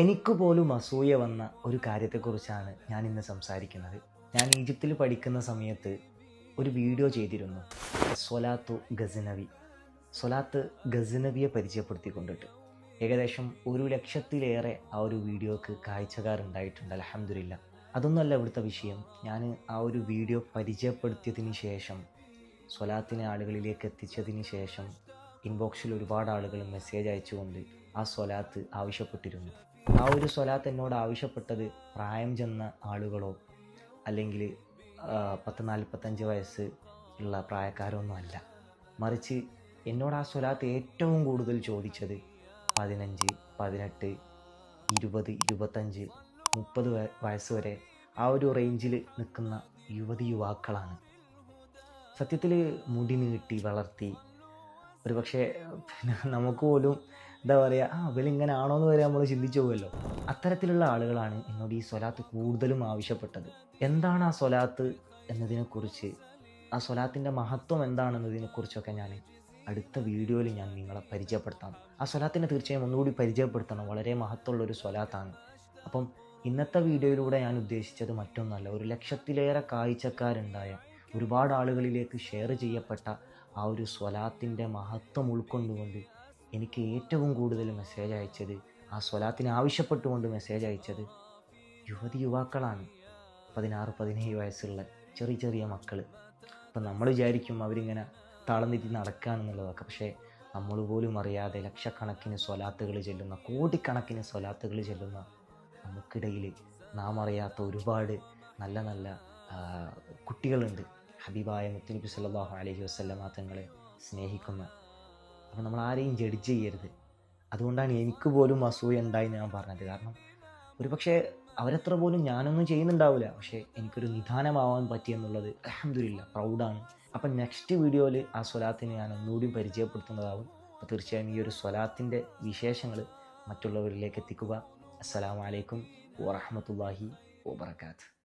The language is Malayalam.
എനിക്ക് പോലും അസൂയ വന്ന ഒരു കാര്യത്തെക്കുറിച്ചാണ് ഞാൻ ഇന്ന് സംസാരിക്കുന്നത്. ഞാൻ ഈജിപ്തിൽ പഠിക്കുന്ന സമയത്ത് ഒരു വീഡിയോ ചെയ്തിരുന്നു. സൊലാത്തു ഗസനവി. സൊലാത്ത് ഗസനവിയെ പരിചയപ്പെടുത്തിക്കൊണ്ടിട്ട്. ഏകദേശം ഒരു ലക്ഷത്തിലേറെ ആ ഒരു വീഡിയോക്ക് കാഴ്ചക്കാരുണ്ടായിട്ടുണ്ട് അലഹമില്ല അതൊന്നുമല്ല ഇവിടുത്തെ വിഷയം. ഞാൻ ആ ഒരു വീഡിയോ പരിചയപ്പെടുത്തിയതിന് ശേഷം സ്വലാത്തിനെ ആളുകളിലേക്ക് എത്തിച്ചതിന് ശേഷം ഇൻബോക്സിൽ ഒരുപാട് ആളുകൾ മെസ്സേജ് അയച്ചുകൊണ്ട് ആ സ്വലാത്ത് ആവശ്യപ്പെട്ടിരുന്നു. ആ ഒരു സ്വലാത്ത് എന്നോട് ആവശ്യപ്പെട്ടത് പ്രായം ചെന്ന ആളുകളോ അല്ലെങ്കിൽ പത്ത് നാൽപ്പത്തഞ്ച് വയസ്സ് ഉള്ള പ്രായക്കാരൊന്നും അല്ല. മറിച്ച് എന്നോട് ആ സ്വലാത്ത് ഏറ്റവും കൂടുതൽ ചോദിച്ചത് പതിനഞ്ച് പതിനെട്ട് ഇരുപത് ഇരുപത്തഞ്ച് മുപ്പത് വയസ്സ് വരെ ആ ഒരു റേഞ്ചിൽ നിൽക്കുന്ന യുവതി യുവാക്കളാണ്. സത്യത്തിൽ മുടി നീട്ടി വളർത്തി ഒരു പക്ഷേ നമുക്ക് പോലും എന്താ പറയുക ആ ഇവലിങ്ങനെ ആണോ എന്ന് വരെ നമ്മൾ ചിന്തിച്ചു പോകുമല്ലോ അത്തരത്തിലുള്ള ആളുകളാണ് എന്നോട് ഈ സ്വലാത്ത് കൂടുതലും ആവശ്യപ്പെട്ടത്. എന്താണ് ആ സ്വലാത്ത് എന്നതിനെക്കുറിച്ച്? ആ സ്വലാത്തിന്റെ മഹത്വം എന്താണെന്നതിനെക്കുറിച്ചൊക്കെ ഞാൻ അടുത്ത വീഡിയോയിൽ ഞാൻ നിങ്ങളെ പരിചയപ്പെടുത്താം. ആ സ്വലാത്തിനെ തീർച്ചയായും ഒന്നുകൂടി പരിചയപ്പെടുത്തണം. വളരെ മഹത്വമുള്ളൊരു സ്വലാത്താണ്. അപ്പം ഇന്നത്തെ വീഡിയോയിലൂടെ ഞാൻ ഉദ്ദേശിച്ചത് മറ്റൊന്നല്ല. ഒരു ലക്ഷത്തിലേറെ കാഴ്ചക്കാരുണ്ടായ ഒരുപാട് ആളുകളിലേക്ക് ഷെയർ ചെയ്യപ്പെട്ട ആ ഒരു സ്വലാത്തിന്റെ മഹത്വം ഉൾക്കൊണ്ടുകൊണ്ട് എനിക്ക് ഏറ്റവും കൂടുതൽ മെസ്സേജ് അയച്ചത് ആ സ്വലാത്തിന് ആവശ്യപ്പെട്ടുകൊണ്ട് മെസ്സേജ് അയച്ചത് യുവതി യുവാക്കളാണ്. പതിനാറ് പതിനേഴ് വയസ്സുള്ള ചെറിയ ചെറിയ മക്കൾ അപ്പം നമ്മൾ വിചാരിക്കും അവരിങ്ങനെ താളം തെറ്റി നടക്കുകയാണെന്നുള്ളതൊക്കെ പക്ഷേ നമ്മൾ പോലും അറിയാതെ ലക്ഷക്കണക്കിന് സ്വലാത്തുകൾ ചെല്ലുന്ന കോടിക്കണക്കിന് സ്വലാത്തുകൾ ചെല്ലുന്ന നമുക്കിടയിൽ നാം അറിയാത്ത ഒരുപാട് നല്ല നല്ല കുട്ടികളുണ്ട്. ഹബീബായ മുത്തലിബി സല്ലാഹു അലഹി വസ്ലമാ തങ്ങളെ സ്നേഹിക്കുന്ന അപ്പം നമ്മൾ ആരെയും ജഡ്ജ് ചെയ്യരുത്. അതുകൊണ്ടാണ് എനിക്ക് പോലും അസൂയ ഉണ്ടായി ഞാൻ പറഞ്ഞത്. കാരണം ഒരു പക്ഷേ അവരത്ര പോലും ഞാനൊന്നും ചെയ്യുന്നുണ്ടാവില്ല. പക്ഷേ എനിക്കൊരു നിധാനമാവാൻ പറ്റിയെന്നുള്ളത് അഹമ്മദില്ല പ്രൗഡാണ്. അപ്പം നെക്സ്റ്റ് വീഡിയോയിൽ ആ സ്വലാത്തിനെ ഞാൻ ഒന്നുകൂടി പരിചയപ്പെടുത്തുന്നതാവും. അപ്പോൾ തീർച്ചയായും ഈ ഒരു സ്വലാത്തിന്റെ വിശേഷങ്ങൾ മറ്റുള്ളവരിലേക്ക് എത്തിക്കുക. അസ്സലാമലൈക്കും വറഹമത്തല്ലാഹി വാബർക്കാത്ത്